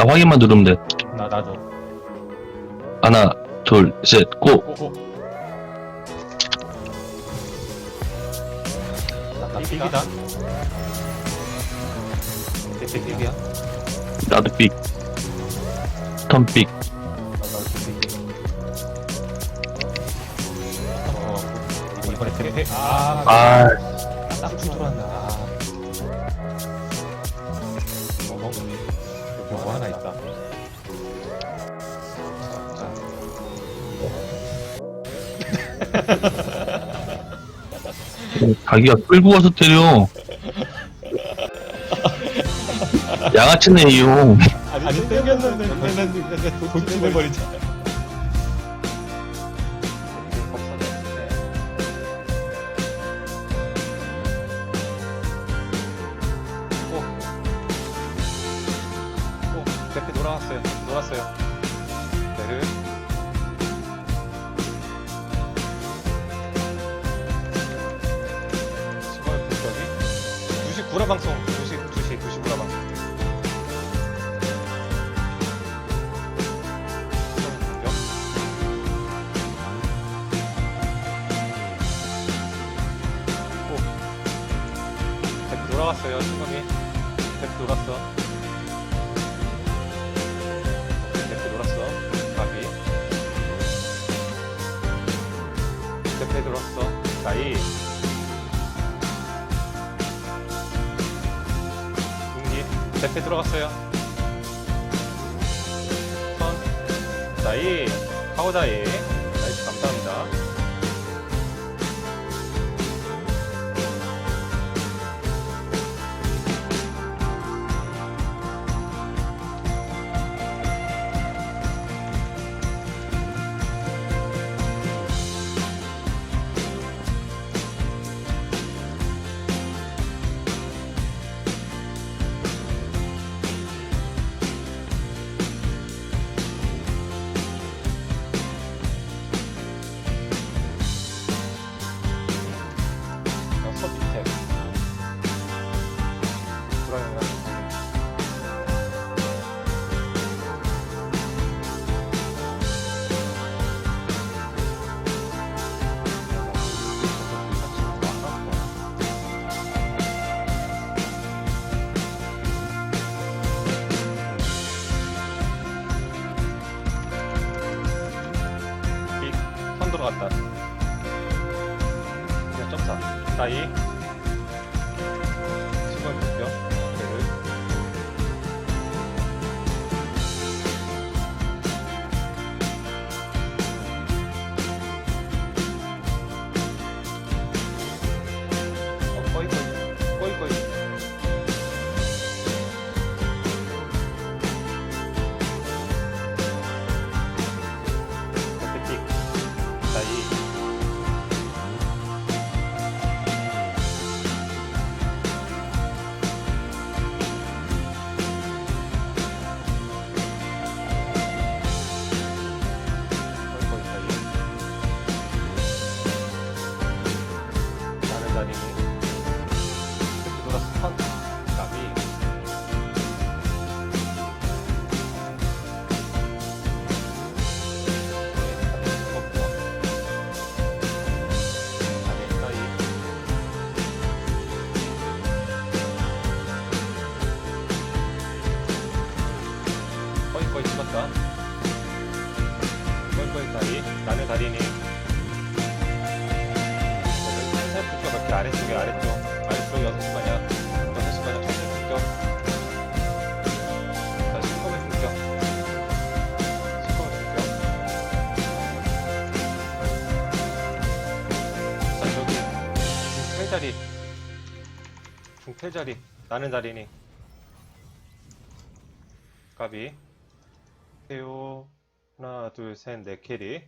나 확인만 누르면 돼. 나 나도. 하나, 둘, 셋, 고! 오오. 나 삑이다. 삑삑 삑이야. 나도 삑. 턴 삑. 어. 이번에 때. 아. 아, 딱 들어왔나. 자기가 끌고 와서 때려. 양아치네, 이용. 아니, 땡겼는데 맨날 돌진해버리자. 오, 대패 돌아왔어요. 돌았어요. 방송 2시 2시 99라 방송 공격. 오. 대패 돌아왔어요 신범이 대패 돌았어 대패 돌았어 가비 대패 돌았어 나이 대패 들어갔어요. 선 나이. 카오다이 점사. 아래쪽. 아래쪽 6시 반이야. 6시 반이야. 정신 붙여. 자, 시커먼 붙여. 시커먼 붙여. 자, 저기. 중퇴 자리. 중퇴 자리. 나는 다리니. 까비. 해요. 하나, 둘, 셋, 넷 캐리.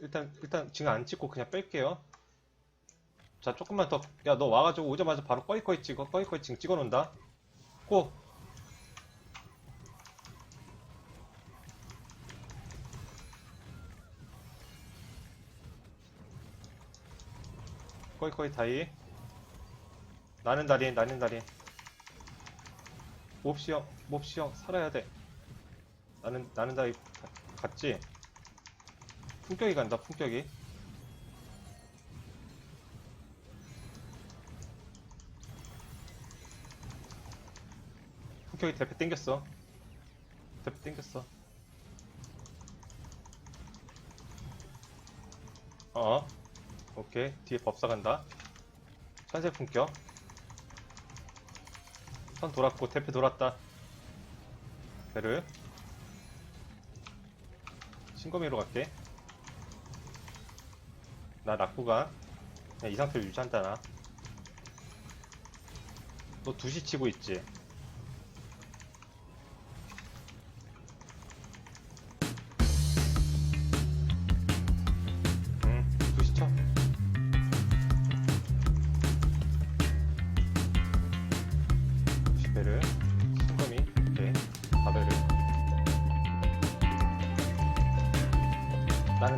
일단, 일단 지금 안 찍고 그냥 뺄게요. 자, 조금만 더. 야, 너 와가지고 오자마자 바로 꺼이꺼이 찍어. 꺼이꺼이 지금 찍어 놓는다. 고! 꺼이꺼이 다이. 나는 다리, 나는 다리. 몹시여, 몹시여, 살아야 돼. 나는 나는 다 가- 갔지. 품격이 간다. 품격이. 품격이 대패 땡겼어. 대패 땡겼어. 어. 오케이. 뒤에 법사 간다. 천세 품격. 선 돌았고 대패 돌았다. 배를. 신고미로 갈게. 나 낙구가 그냥 이 상태로 유지한다 나. 너 2시 치고 있지?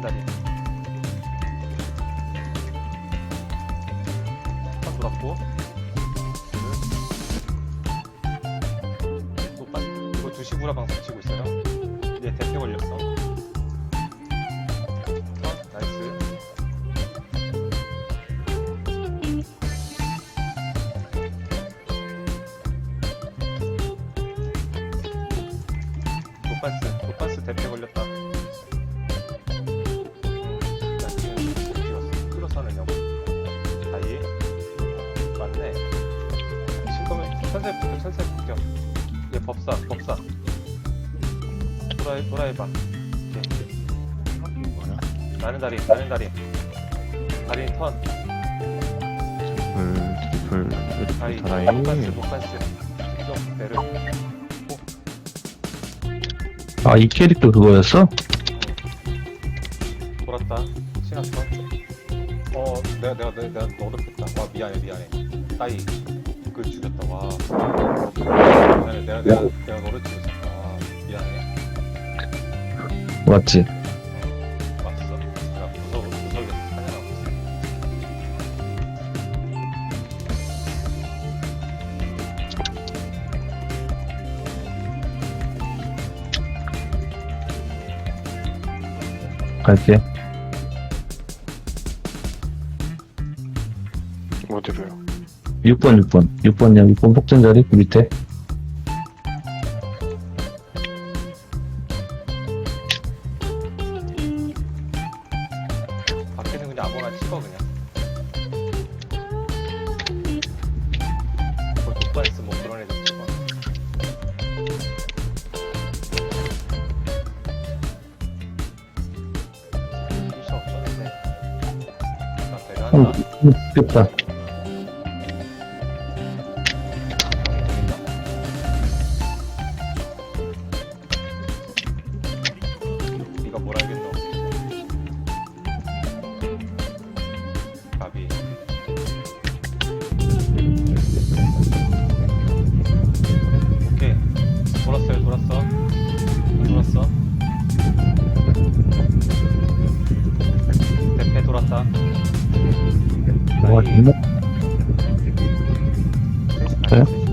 다리. 한 돌았고. 또 빠, 이거 2시 구라 방송 치고 있어요. 이제 대패 걸렸어. 어, 나이스. 노파스, 노파스 대패 걸렸다. 법사, 법사. 도라이, 도라이 봐. 오케이. 나는 다리, 나는 다리. 다리 턴. 트리플 트리플 다리, 트리플 다이 노파스, 노파스. 직접 배를. 아, 이 캐릭터 그거였어? 돌았다. 신학선. 어, 내가, 내가, 내가, 내가 뺐다. 와, 미안해, 미안해. 따이. 그 죽였다, 와. 미안해, 내가, 내가, 내가 너를 죽였어. 와, 미안해. 맞지? 맞어. 내가 무서워, 무서워, 사냥하고 있어. 갈게. 6번, 6번. 6번이야, 6번 폭전 자리, 그 밑에. 밖에는 그냥 아무거나 찍어, 그냥. 뭐, 독반스 뭐 그런 애들 찍어. 필요 없었는데. 나 음, 배려한다. 음, 됐다. 그